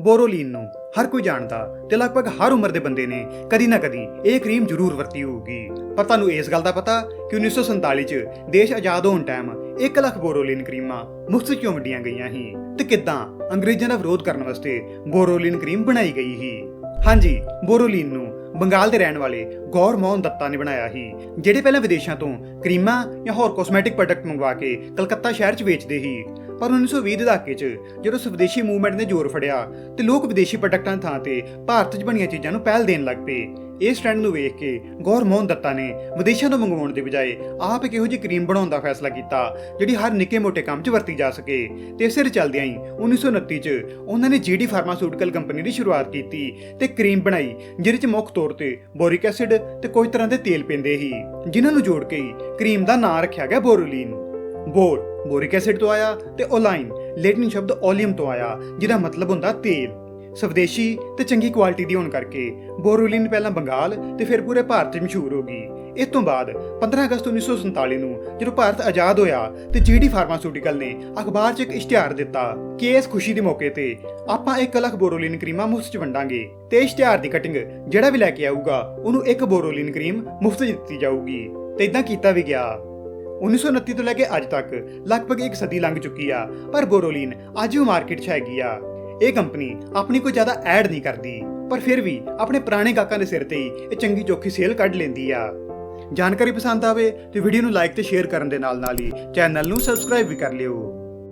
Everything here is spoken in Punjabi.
ਬੋਰੋਲੀਨ ਨੂੰ ਹਰ ਕੋਈ ਜਾਣਦਾ ਤੇ ਲਗਭਗ ਹਰ ਉਮਰ ਦੇ ਬੰਦੇ ਨੇ ਕਦੀ ਨਾ ਕਦੀ ਇਹ ਕਰੀਮ ਜ਼ਰੂਰ ਵਰਤੀ ਹੋਊਗੀ। ਪਰ ਤੁਹਾਨੂੰ ਇਸ ਗੱਲ ਦਾ ਪਤਾ ਕਿ 1947 ਚ ਦੇਸ਼ ਆਜ਼ਾਦ ਹੋਣ ਟਾਈਮ 1 ਲੱਖ ਬੋਰੋਲੀਨ ਕਰੀਮਾਂ ਮੁਫਤ ਕਿਉਂ ਵੰਡੀਆਂ ਗਈਆਂ ਸੀ ਤੇ ਕਿੱਦਾਂ ਅੰਗਰੇਜ਼ਾਂ ਦਾ ਵਿਰੋਧ ਕਰਨ ਵਾਸਤੇ ਬੋਰੋਲੀਨ ਕਰੀਮ ਬਣਾਈ ਗਈ ਸੀ। ਹਾਂਜੀ, ਬੋਰੋਲੀਨ ਨੂੰ ਬੰਗਾਲ ਦੇ ਰਹਿਣ ਵਾਲੇ ਗੌਰ ਮੋਹਨ ਦੱਤਾ ਨੇ ਬਣਾਇਆ ਸੀ, ਜਿਹੜੇ ਪਹਿਲਾਂ ਵਿਦੇਸ਼ਾਂ ਤੋਂ ਕਰੀਮਾਂ ਜਾਂ ਹੋਰ ਕੋਸਮੈਟਿਕ ਪ੍ਰੋਡਕਟ ਮੰਗਵਾ ਕੇ ਕਲਕੱਤਾ ਸ਼ਹਿਰ 'ਚ ਵੇਚਦੇ ਸੀ। ਪਰ 1920 ਦੇ ਦਹਾਕੇ 'ਚ ਜਦੋਂ ਸਵਦੇਸ਼ੀ ਮੂਵਮੈਂਟ ਨੇ ਜ਼ੋਰ ਫੜਿਆ ਤੇ ਲੋਕ ਵਿਦੇਸ਼ੀ ਪ੍ਰੋਡਕਟਾਂ ਦੀ ਥਾਂ ਤੇ ਭਾਰਤ 'ਚ ਬਣੀਆਂ ਚੀਜ਼ਾਂ ਨੂੰ ਪਹਿਲ ਦੇਣ ਲੱਗ ਪਏ। ਇਸ ਟ੍ਰੈਂਡ ਨੂੰ ਵੇਖ ਕੇ ਗੌਰ ਮੋਹਨ ਦੱਤਾ ਨੇ ਵਿਦੇਸ਼ਾਂ ਤੋਂ ਮੰਗਵਾਉਣ ਦੇ ਬਜਾਏ ਆਪ ਇੱਕ ਇਹੋ ਜਿਹੀ ਕਰੀਮ ਬਣਾਉਣ ਦਾ ਫੈਸਲਾ ਕੀਤਾ, ਜਿਹੜੀ ਹਰ ਨਿੱਕੇ-ਮੋਟੇ ਕੰਮ 'ਚ ਵਰਤੀ ਜਾ ਸਕੇ। ਤੇ ਇਸੇ ਚੱਲਦਿਆਂ ਹੀ 1929 'ਚ ਉਹਨਾਂ ਨੇ ਜੀਡੀ ਫਾਰਮਾਸਿਊਟੀਕਲ ਕੰਪਨੀ ਦੀ ਸ਼ੁਰੂਆਤ ਕੀਤੀ ਤੇ ਕਰੀਮ ਬਣਾਈ, ਜਿਹਦੇ 'ਚ ਮੁੱਖ ਤੌਰ ਤੇ ਬੋਰਿਕ ਐਸਿਡ ਤੇ ਕੁਝ ਤਰ੍ਹਾਂ ਦੇ ਤੇਲ ਪੈਂਦੇ ਸੀ, ਜਿਨ੍ਹਾਂ ਨੂੰ ਜੋੜ ਕੇ ਹੀ ਕਰੀਮ ਦਾ ਨਾਂ ਰੱਖਿਆ ਗਿਆ ਬੋਰੋਲੀਨ। ਬੋਰ, ਬੋਰਿਕ ਐਸਿਡ ਤੋਂ ਆਇਆ ਤੇ ਓਲਾਈਨ, ਲੈਟਿਨ ਸ਼ਬਦ ਓਲੀਅਮ ਤੋਂ ਆਇਆ, ਜਿਹਦਾ ਮਤਲਬ ਹੁੰਦਾ ਤੇਲ। ਸਵਦੇਸ਼ੀ ਤੇ ਚੰਗੀ ਕੁਆਲਿਟੀ ਦੀ ਹੋਣ ਕਰਕੇ ਬੋਰੋਲਿਨ ਪਹਿਲਾਂ ਬੰਗਾਲ ਤੇ ਫਿਰ ਪੂਰੇ ਭਾਰਤ 'ਚ ਮਸ਼ਹੂਰ ਹੋ ਗਈ। ਇਸ ਤੋਂ ਬਾਅਦ 15 ਅਗਸਤ 1947 ਨੂੰ ਜਦੋਂ ਭਾਰਤ ਆਜ਼ਾਦ ਹੋਇਆ ਤੇ ਜੀਡੀ ਫਾਰਮਾਸਿਊਟੀਕਲ ਨੇ ਅਖਬਾਰ 'ਚ ਇੱਕ ਇਸ਼ਤਿਹਾਰ ਦਿੱਤਾ ਕਿ ਇਸ ਖੁਸ਼ੀ ਦੇ ਮੌਕੇ ਤੇ ਆਪਾਂ 1 ਲੱਖ ਬੋਰੋਲਿਨ ਕਰੀਮਾਂ ਮੁਫਤ 'ਚ ਵੰਡਾਂਗੇ ਤੇ ਇਸ਼ਤਿਹਾਰ ਦੀ ਕਟਿੰਗ ਜਿਹੜਾ ਵੀ ਲੈ ਕੇ ਆਊਗਾ, ਉਹਨੂੰ ਇੱਕ ਬੋਰੋਲਿਨ ਕਰੀਮ ਮੁਫਤ ਦਿੱਤੀ ਜਾਊਗੀ। ਤੇ ਇਦਾਂ ਕੀਤਾ ਵੀ ਗਿਆ। 1929 ਤੋਂ ਲੈ ਕੇ ਅੱਜ ਤੱਕ ਲਗਭਗ ਇੱਕ ਸਦੀ ਲੰਘ ਚੁੱਕੀ ਆ, ਪਰ ਬੋਰੋਲੀਨ ਅੱਜ ਵੀ ਮਾਰਕੀਟ 'ਚ ਹੈਗੀ ਆ। ਇਹ ਕੰਪਨੀ ਆਪਣੀ ਕੋਈ ਜ਼ਿਆਦਾ ਐਡ ਨਹੀਂ ਕਰਦੀ, ਪਰ ਫਿਰ ਵੀ ਆਪਣੇ ਪੁਰਾਣੇ ਗਾਹਕਾਂ ਦੇ ਸਿਰ ਤੇ ਹੀ ਇਹ ਚੰਗੀ ਚੋਖੀ ਸੇਲ ਕੱਢ ਲੈਂਦੀ ਆ। ਜਾਣਕਾਰੀ ਪਸੰਦ ਆਵੇ ਤੇ ਵੀਡੀਓ ਨੂੰ ਲਾਈਕ ਤੇ ਸ਼ੇਅਰ ਕਰਨ ਦੇ ਨਾਲ ਨਾਲ ਹੀ ਚੈਨਲ ਨੂੰ ਸਬਸਕ੍ਰਾਈਬ ਵੀ ਕਰ ਲਿਓ।